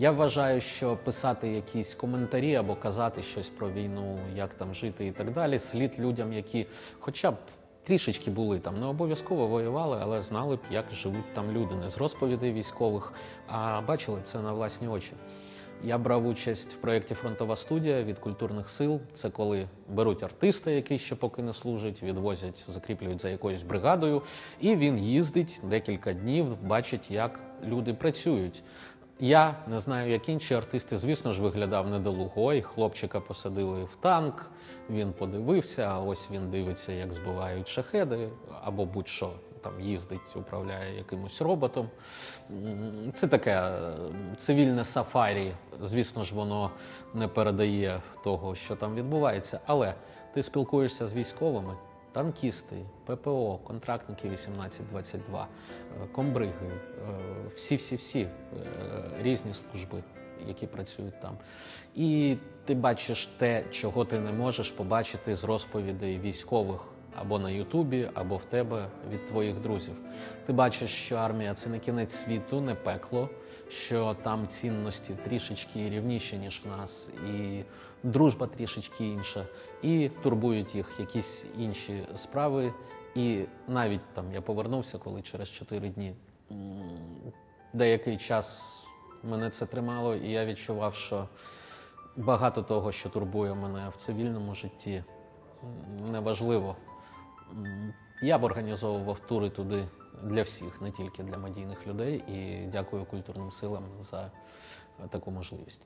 Я вважаю, що писати якісь коментарі або казати щось про війну, як там жити і так далі, слід людям, які хоча б трішечки були там, не обов'язково воювали, але знали б, як живуть там люди, не з розповідей військових, а бачили це на власні очі. Я брав участь в проєкті Фронтова студія від культурних сил. Це коли беруть артиста, який ще поки не служить, відвозять, закріплюють за якоюсь бригадою, і він їздить декілька днів, бачить, як люди працюють. Я не знаю, як інші артисти, звісно ж, виглядав недолуго. Ой, хлопчика посадили в танк, він подивився, а ось він дивиться, як збивають шахеди, або будь-що там їздить, управляє якимось роботом. Це таке е, цивільне сафарі. Звісно ж, воно не передає того, що там відбувається. Але ти спілкуєшся з військовими, танкісти, ППО, контрактники 1822, е, комбриги, е, всі-всі-всі е, різні служби, які працюють там. І ти бачиш те, чого ти не можеш побачити з розповідей військових або на Ютубі, або в тебе від твоїх друзів. Ти бачиш, що армія це не кінець світу, не пекло, що там цінності трішечки рівніші, ніж в нас, і дружба трішечки інша, і турбують їх якісь інші справи. І навіть там я повернувся, коли через 4 дні деякий час мене це тримало, і я відчував, що багато того, що турбує мене в цивільному житті, неважливо. Я б організовував тури туди для всіх, не тільки для медійних людей. І дякую культурним силам за таку можливість.